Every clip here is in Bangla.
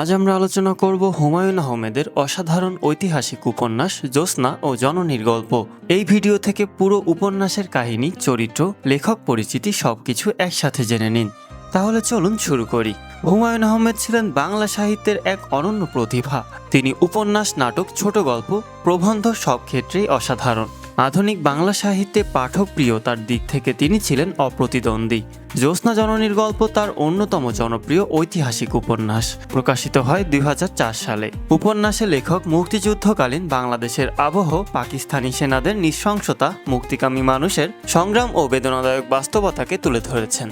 আজ আমরা আলোচনা করব হুমায়ুন আহমেদের অসাধারণ ঐতিহাসিক উপন্যাস, জ্যোৎস্না ও জননীর গল্প। এই ভিডিও থেকে পুরো উপন্যাসের কাহিনী, চরিত্র, লেখক পরিচিতি সবকিছু একসাথে জেনে নিন। তাহলে চলুন শুরু করি। হুমায়ুন আহমেদ ছিলেন বাংলা সাহিত্যের এক অনন্য প্রতিভা। তিনি উপন্যাস, নাটক, ছোট গল্প, প্রবন্ধ সব ক্ষেত্রেই অসাধারণ। আধুনিক বাংলা সাহিত্যে পাঠকপ্রিয়তার দিক থেকে তিনি ছিলেন অপ্রতিদ্বন্দ্বী। জ্যোৎস্না জননীর গল্প তার অন্যতম জনপ্রিয় ঐতিহাসিক উপন্যাস। প্রকাশিত হয় দুই হাজার চার সালে। উপন্যাসে লেখক মুক্তিযুদ্ধকালীন বাংলাদেশের আবহ পাকিস্তানি সেনাদের নৃশংসতা, মুক্তিকামী মানুষের সংগ্রাম ও বেদনাদায়ক বাস্তবতাকে তুলে ধরেছেন।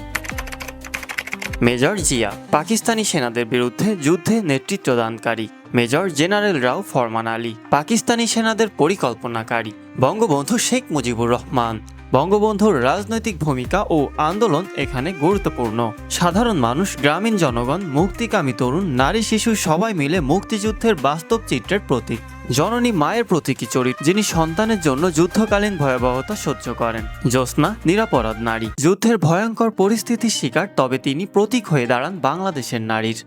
মেজর জিয়া, পাকিস্তানি সেনাদের বিরুদ্ধে যুদ্ধে নেতৃত্বদানকারী মেজর জেনারেল রাও ফরমান আলী, পাকিস্তানি সেনাদের পরিকল্পনাকারী বঙ্গবন্ধু শেখ মুজিবুর রহমান। বঙ্গবন্ধুর রাজনৈতিক ভূমিকা ও আন্দোলন এখানে গুরুত্বপূর্ণ। সাধারণ মানুষ, গ্রামীণ জনগণ, মুক্তিকামী তরুণ, নারী, শিশু সবাই মিলে মুক্তিযুদ্ধের বাস্তব চিত্রের প্রতীক। জননী মায়ের প্রতীকী চরিত্র, যিনি সন্তানের জন্য যুদ্ধকালীন ভয়াবহতা সহ্য করেন। জ্যোৎস্না, নিরাপরাধ নারী। যুদ্ধের ভয়ঙ্কর পরিস্থিতির শিকার, তবে তিনি প্রতীক হয়ে দাঁড়ান বাংলাদেশের নারীর।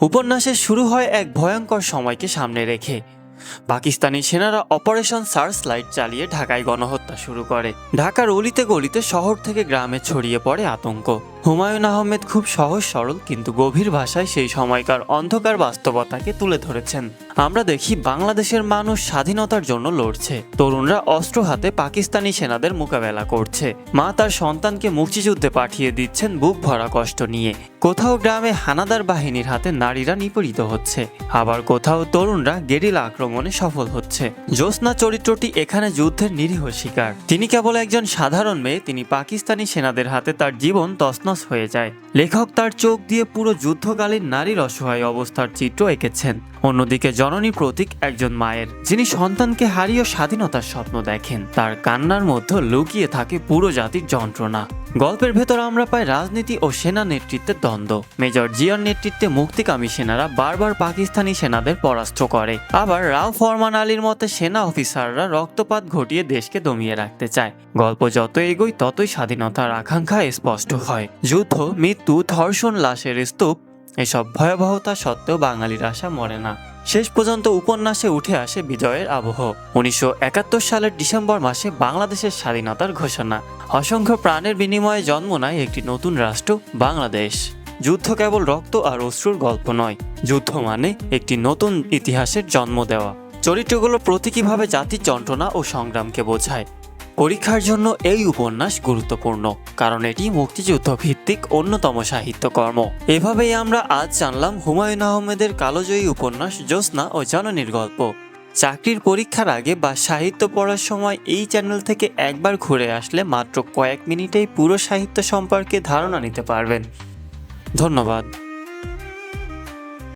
উপন্যাসের শুরু হয় এক ভয়ঙ্কর সময়কে সামনে রেখে। পাকিস্তানি সেনারা অপারেশন সার্চ লাইট চালিয়ে ঢাকায় গণহত্যা শুরু করে। ঢাকার অলিতে গলিতে শহর থেকে গ্রামে ছড়িয়ে পড়ে আতঙ্ক। হুমায়ুন আহমেদ খুব সহজ সরল কিন্তু গভীর ভাষায় সেই সময়কার অন্ধকার বাস্তবতাকে তুলে ধরেছেন। আমরা দেখি বাংলাদেশের মানুষ স্বাধীনতার জন্য লড়ছে। তরুণরা অস্ত্র হাতে পাকিস্তানি সেনাদের মোকাবেলা করছে। মা তার সন্তানকে মুক্তিযুদ্ধে পাঠিয়ে দিচ্ছেন বুক ভরা কষ্ট নিয়ে। কোথাও গ্রামে হানাদার বাহিনীর হাতে নারীরা নিপীড়িত হচ্ছে। আবার কোথাও তরুণরা গেরিলা আক্রমণে সফল হচ্ছে। জ্যোৎস্না চরিত্রটি এখানে যুদ্ধের নিরীহ শিকার। তিনি কেবল একজন সাধারণ মেয়ে, তিনি পাকিস্তানি সেনাদের হাতে তার জীবন তছনছ হয়ে যায়। লেখক তার চোখ দিয়ে পুরো যুদ্ধকালীন নারীর অসহায় অবস্থার চিত্র এঁকেছেন। অন্যদিকে জননী প্রতীক একজন মায়ের। যিনি সন্তানকে হারিয়ে স্বাধীনতার স্বপ্ন দেখেন। তার কান্নার মধ্যে লুকিয়ে থাকে পুরো জাতির যন্ত্রণা। গল্পের ভেতর আমরা পাই রাজনীতি ও সেনা নেতৃত্বের দ্বন্দ্ব। মেজর জিয়ার নেতৃত্বে মুক্তিকামী সেনারা বারবার পাকিস্তানি সেনাদের পরাস্ত করে। আবার রাও ফরমান আলীর মতে সেনা অফিসাররা রক্তপাত ঘটিয়ে দেশকে দমিয়ে রাখতে চায়। গল্প যত এগোয় ততই স্বাধীনতার আকাঙ্ক্ষা স্পষ্ট হয়। যুদ্ধ, মৃত্যু, ধর্ষণ, লাশের স্তূপ এসব ভয়াবহতা সত্ত্বেও বাঙালির আশা মরে না। শেষ পর্যন্ত উপন্যাসে উঠে আসে বিজয়ের আবহ। উনিশশো একাত্তর সালের ডিসেম্বর মাসে বাংলাদেশের স্বাধীনতার ঘোষণা। অসংখ্য প্রাণের বিনিময়ে জন্ম নেয় একটি নতুন রাষ্ট্র, বাংলাদেশ। যুদ্ধ কেবল রক্ত আর অশ্রুর গল্প নয়, যুদ্ধ মানে একটি নতুন ইতিহাসের জন্ম দেওয়া। চরিত্রগুলো প্রতীকীভাবে জাতির যন্ত্রণা ও সংগ্রামকে বোঝায়। পরীক্ষার জন্য এই উপন্যাস গুরুত্বপূর্ণ, কারণ এটি মুক্তিযুদ্ধ ভিত্তিক অন্যতম সাহিত্যকর্ম। এভাবেই আমরা আজ জানলাম হুমায়ুন আহমেদের কালোজয়ী উপন্যাস জ্যোৎস্না ও জননীর গল্প। চাকরির পরীক্ষার আগে বা সাহিত্য পড়ার সময় এই চ্যানেল থেকে একবার ঘুরে আসলে মাত্র কয়েক মিনিটেই পুরো সাহিত্য সম্পর্কে ধারণা নিতে পারবেন। ধন্যবাদ।